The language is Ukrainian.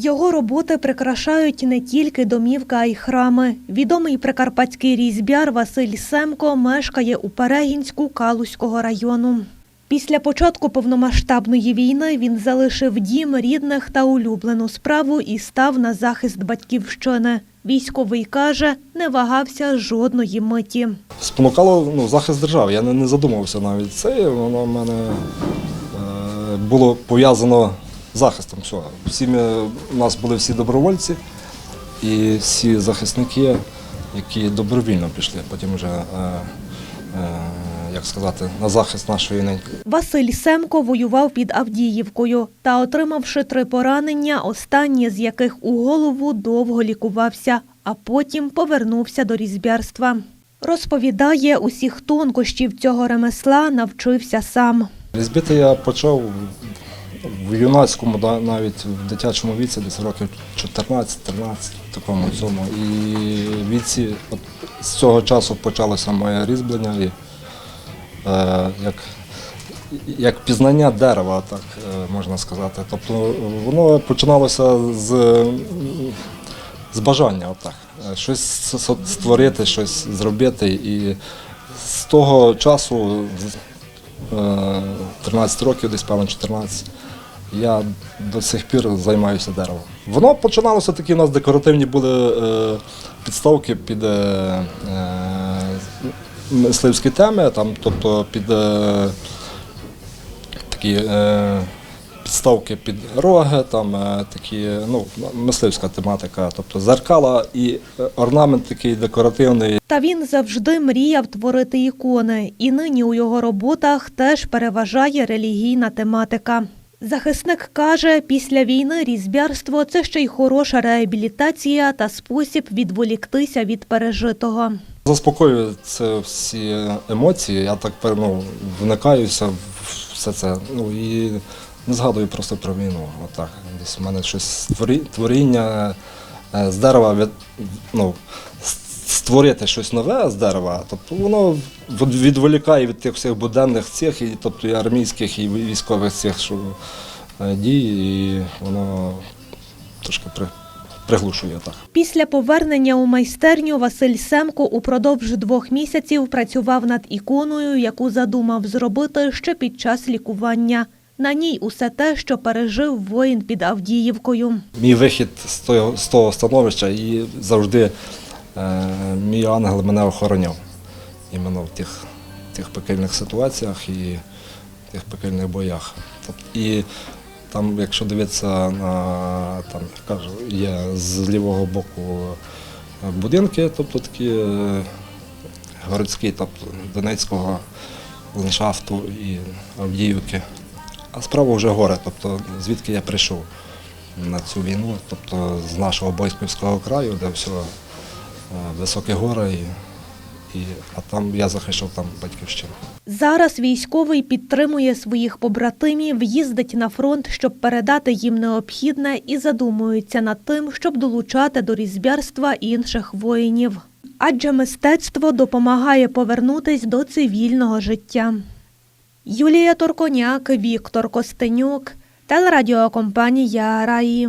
Його роботи прикрашають не тільки домівки, а й храми. Відомий прикарпатський різьбяр Василь Семко мешкає у Перегінську Калузького району. Після початку повномасштабної війни він залишив дім рідних та улюблену справу і став на захист батьківщини. Військовий каже, не вагався жодної миті. Спонукало ну, захист держави. Я не, не задумувався навіть це. Воно в мене е, було пов'язано захистом. Всього. Всі ми, у нас були всі добровольці і всі захисники, які добровільно пішли. Потім вже, е, е, як сказати, на захист нашої неньки. Василь Семко воював під Авдіївкою та, отримавши три поранення, останнє з яких у голову довго лікувався, а потім повернувся до різьбярства. Розповідає, усіх тонкощів цього ремесла навчився сам. Різбити я почав в юнацькому, навіть в дитячому віці, десь років 14-13, такому цьому. І віці от з цього часу почалося моє різьблення і е, як, як пізнання дерева, так е, можна сказати. Тобто воно починалося з, з бажання, отак. Е, щось створити, щось зробити. І з того часу, е, 13 років, десь певно 14, я до сих пір займаюся деревом. Воно починалося такі, у нас декоративні були е, підставки під е, е, мисливські теми, там, тобто під е, такі е, підставки під роги, там е, такі, ну, мисливська тематика, тобто зеркала і е, орнамент такий декоративний. Та він завжди мріяв творити ікони, і нині у його роботах теж переважає релігійна тематика. Захисник каже, після війни різьбярство це ще й хороша реабілітація та спосіб відволіктися від пережитого. Заспокоює це всі емоції, я так ну, вникаюся в все це. Ну і не згадую просто про війну. Отак. Десь у мене щось творі- творіння е, з дерева від, ну, створити щось нове з дерева, тобто воно відволікає від тих всіх буденних цих, і, тобто і армійських, і військових цих що, е, дій, і воно трошки при, приглушує так. Після повернення у майстерню Василь Семко упродовж двох місяців працював над іконою, яку задумав зробити ще під час лікування. На ній усе те, що пережив воїн під Авдіївкою. Мій вихід з того, становища і завжди мій ангел мене охороняв. Іменно в тих, тих пекельних ситуаціях і в тих пекельних боях. Тобто, і там, якщо дивитися на там, кажу, є з лівого боку е, будинки, тобто такі е, городські, тобто Донецького ландшафту і Авдіївки. А справа вже горе, тобто звідки я прийшов на цю війну, тобто з нашого Бойківського краю, де все е, високі гори, і, і, а там я захищав там батьківщину. Зараз військовий підтримує своїх побратимів, їздить на фронт, щоб передати їм необхідне і задумується над тим, щоб долучати до різьбярства інших воїнів. Адже мистецтво допомагає повернутись до цивільного життя. Юлія Торконяк, Віктор Костенюк, телерадіокомпанія Раї.